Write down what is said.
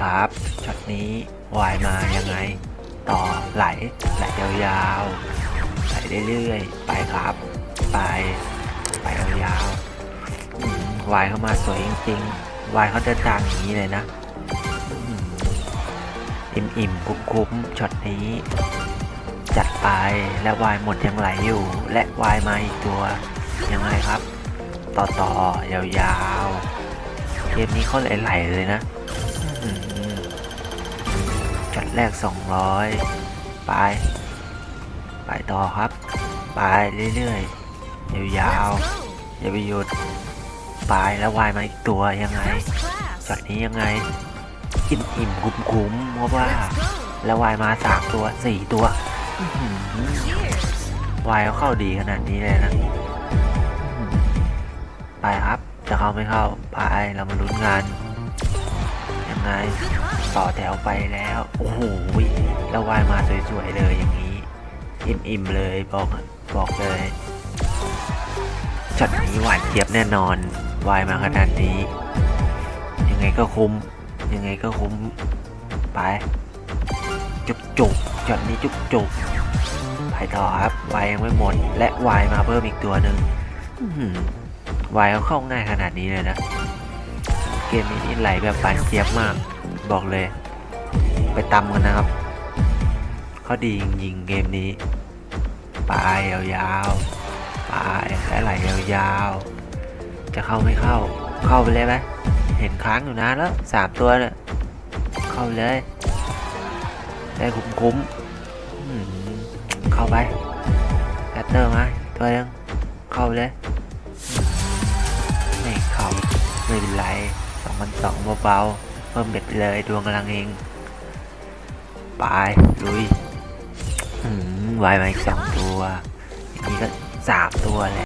ครับช็อตนี้วายมายังไง ต่อไหลไหลยาวๆไหลเรื่อยๆไปครับ ไปไปยาวๆวายเข้ามาสวยจริงๆวายเขาจะจางอย่างนี้เลยนะอิ่มๆคุ้มๆช็อตนี้ จัดไปและวายหมดยังไหลอยู่ และวายมาอีกตัวยังไงครับ ต่อต่อยาวๆเกมนี้เขาไหลๆเลยนะ แรก 200 ไป ไปต่อครับ ไปเรื่อยๆ ยาวๆ อย่าไปหยุด ไปแล้ววายมาอีกตัวยังไงช็อตนี้ยังไง อิ่มๆคุ้มๆเพราะว่า แล้ววายมาสามตัวสี่ตัวอื้อหือวายเขาเข้าดีขนาดนี้เลยนะอื้อหือไปครับ จะเข้าไม่เข้า ไปเรามาลุ้นกันยัง ไง ต่อแถวไปแล้ว โอ้โหแล้ววายมาสวยๆเลยอย่างนี้ อิ่มๆเลยบอกบอกเลยช็อตนี้หวานเจี๊ยบแน่นอน วายมาขนาดนี้ ยังไงก็คุ้ม ยังไงก็คุ้ม ไป จุกจุกช็อตนี้จุกจุกไปต่อครับ วายยังไม่หมด และวายมาเพิ่มอีกตัวหนึ่งวายเขาเข้าง่ายขนาดนี้เลยนะ เกมนี้ไหลแบบปานเจี๊ยบมาก บอกเลย ไปตำกันนะครับ เขาดีจริงๆเกมนี้ปลายยาวๆปลายและไหลยาวๆจะเข้าไม่เข้า เข้าไปเลยไหมเห็นค้างอยู่นานแล้วสามตัวเนี่ยเข้าเลยได้คุ้มคุ้มๆเข้าไปแรตเตอร์มาตัวยังเข้าไปเลย ไม่เข้าไม่เป็นไร สองพันสองเบาๆเพิ่มเบ็ดไปเลยดวงกำลังเองไปลุย อืมวมาอีกสองตัว อย่างนี้ก็สามตัวแล้ว